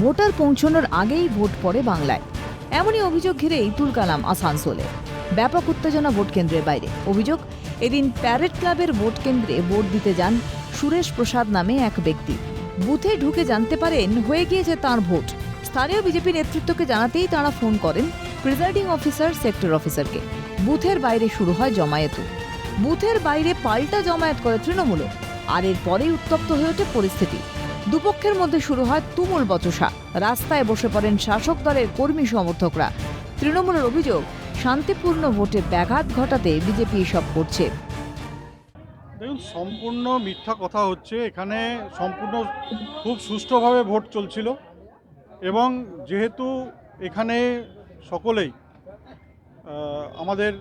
Voter পৌঁছানোর আগেই vote পড়ে বাংলায়। এমনই অভিযোগ ঘিরে ইতুল কালাম আসানসোলে। ব্যাপক উত্তেজনা ভোট কেন্দ্রের বাইরে। অভিযোগ, এদিন প্যারেড ক্লাবের ভোট কেন্দ্রে ভোট দিতে যান সুরেশ প্রসাদ নামে এক ব্যক্তি। বুথে ঢুকে জানতে পারেন, হয়ে গিয়েছে তার ভোট। স্থানীয় বিজেপি নেতৃত্বকে জানাতেই তারা ফোন করেন প্রিজাইডিং অফিসার, সেক্টর অফিসারকে। বুথের বাইরে শুরু হয় জমায়েত। বুথের বাইরে পাল্টা জমায়েত করে তৃণমূল আর এরপরেই উত্তপ্ত হয়ে ওঠে পরিস্থিতি। দুপক্ষের মধ্যে শুরু হয় তুমুল বচসা। রাস্তায় বসে পড়েন শাসক দলের কর্মী সমর্থকরা। তৃণমূলের অভিযোগ, শান্তিপূর্ণ ভোটে ব্যাঘাত ঘটাতে বিজেপি এসব করছে। দেখুন, সম্পূর্ণ মিথ্যা কথা হচ্ছে, এখানে সম্পূর্ণ খুব সুষ্ঠুভাবে ভোট চলছিল এবং যেহেতু এখানে সকলেই আমাদের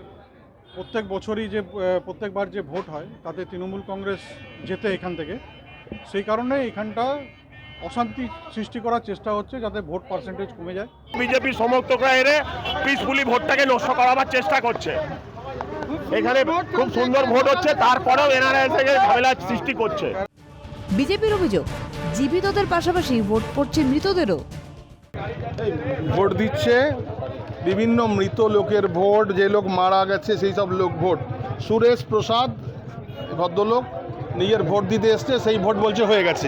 প্রত্যেক বছরই যে প্রত্যেকবার যে ভোট হয়, তাতে তৃণমূল কংগ্রেস যেতে এখান থেকে। সেই কারণে এখানটা অশান্তি সৃষ্টি করার চেষ্টা হচ্ছে যাতে ভোট পার্সেন্টেজ কমে যায়। বিজেপি সমর্থকরা এনে পিসফুলি ভোটটাকে নষ্ট করাবার চেষ্টা করছে। এখানে খুব সুন্দর ভোট হচ্ছে তারপরেও এনারা এসে ঝামেলা সৃষ্টি করছে। বিজেপির অভিযোগ জীবিতদের পাশাপাশি ভোট পড়ছে মৃতদেরও। ভোট দিচ্ছে বিভিন্ন মৃত লোকের ভোট যে লোক মারা গেছে সেই সব লোক ভোট। সুরেশ প্রসাদ ভদ্রলোক নিজের ভোট দিতে এসছে সেই ভোট বলছে হয়ে গেছে।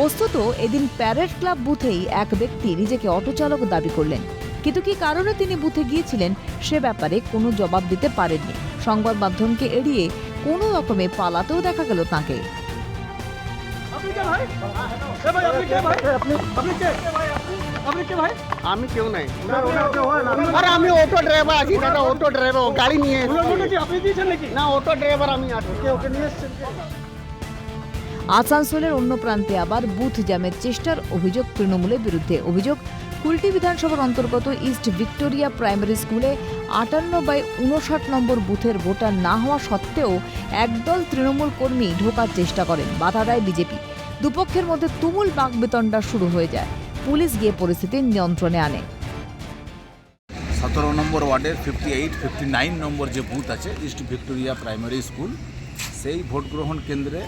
বস্তুত এদিন প্যারেড ক্লাব বুথেই এক ব্যক্তি নিজেকে অটোচালক দাবি করলেন। কিন্তু কি কারণে তিনি বুথে গিয়েছিলেন সে ব্যাপারে কোনো জবাব দিতে পারেননি। সংবাদ মাধ্যমকে এড়িয়ে কোনো রকমে পালাতেও দেখা গেল তাকে। আমি কেউ নাই। আরে আমি অটো ড্রাইভার আছি দাদা অটো ড্রাইভার গাড়ি নিয়ে এসেছি। না অটো ড্রাইভার আমি আছি। ওকে নিয়ে আসানসোলের অন্য প্রান্তে আবার বুথ জ্যামের চেষ্টার অভিযোগ তৃণমূলের বিরুদ্ধে। অভিযোগ কুলটি বিধানসভার অন্তর্গত ইস্ট ভিক্টোরিয়া প্রাইমারি স্কুলে আটান্ন বাই উনষাট নম্বর বুথের ভোটার না হওয়া সত্ত্বেও একদল তৃণমূল কর্মী ঢোকার চেষ্টা করেন বাধা দেয় বিজেপি। দুপক্ষের মধ্যে তুমুল বাকবেতনটা শুরু হয়ে যায়। পুলিশ গিয়ে পরিস্থিতি নিয়ন্ত্রণে আনে। সতেরো নম্বর ওয়ার্ডের ফিফটি এইট ফিফটি নাইন নম্বর যে বুথ আছে ইস্ট ভিক্টোরিয়া প্রাইমারি স্কুল সেই ভোট গ্রহণ কেন্দ্রে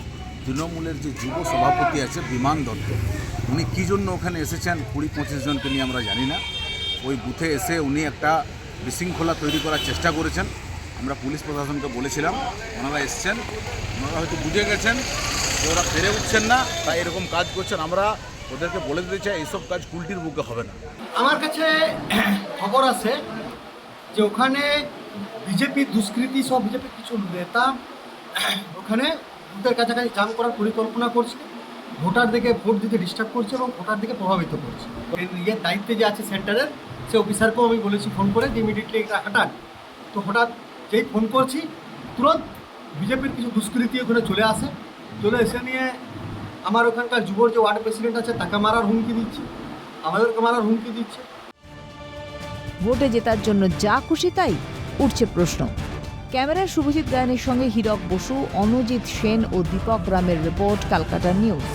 তৃণমূলের যে যুব সভাপতি আছে বিমান দত্ত, উনি কী জন্য ওখানে এসেছেন? কুড়ি, পঁচিশ জনকে নিয়ে আমরা জানি না। ওই বুথে এসে উনি একটা বিশৃঙ্খলা তৈরি করার চেষ্টা করেছেন। আমরা পুলিশ প্রশাসনকে বলেছিলাম, ওনারা এসছেন, ওনারা হয়তো বুঝে গেছেন যে ওরা ফেরে উঠছেন না, তাই এরকম কাজ করছেন। আমরা ওদেরকে বলে দিতে চাই, এইসব কাজ কুলটির বুকে হবে না। আমার কাছে খবর আছে যে ওখানে বিজেপি দুষ্কৃতী সব বিজেপির কিছু নেতা ওখানে ভোটের কাছাকাছি জাম করার পরিকল্পনা করছে, ভোটার দিকে ভোট দিতে ডিস্টার্ব করছে এবং ভোটার দিকে প্রভাবিত করছে। ইয়ের দায়িত্বে যে আছে সেন্টারের, সে অফিসারকেও আমি বলেছি ফোন করে যে ইমিডিয়েটলি এটা হাঁটান। তো হঠাৎ যেই ফোন করছি, তুরন্ত বিজেপির কিছু দুষ্কৃতী ওখানে চলে আসে। চলে এসে নিয়ে আমার ওখানকার যুবর যে ওয়ার্ড প্রেসিডেন্ট আছে, তাকে মারার হুমকি দিচ্ছে। আমাদেরকে মারার হুমকি দিচ্ছে। ভোটে জেতার জন্য যা খুশি তাই উঠছে প্রশ্ন। ক্যামেরার শুভজিৎ গায়নের সঙ্গে হীরক বসু, অনুজিৎ সেন ও দীপক রামের রিপোর্ট ক্যালকাটা নিউজ।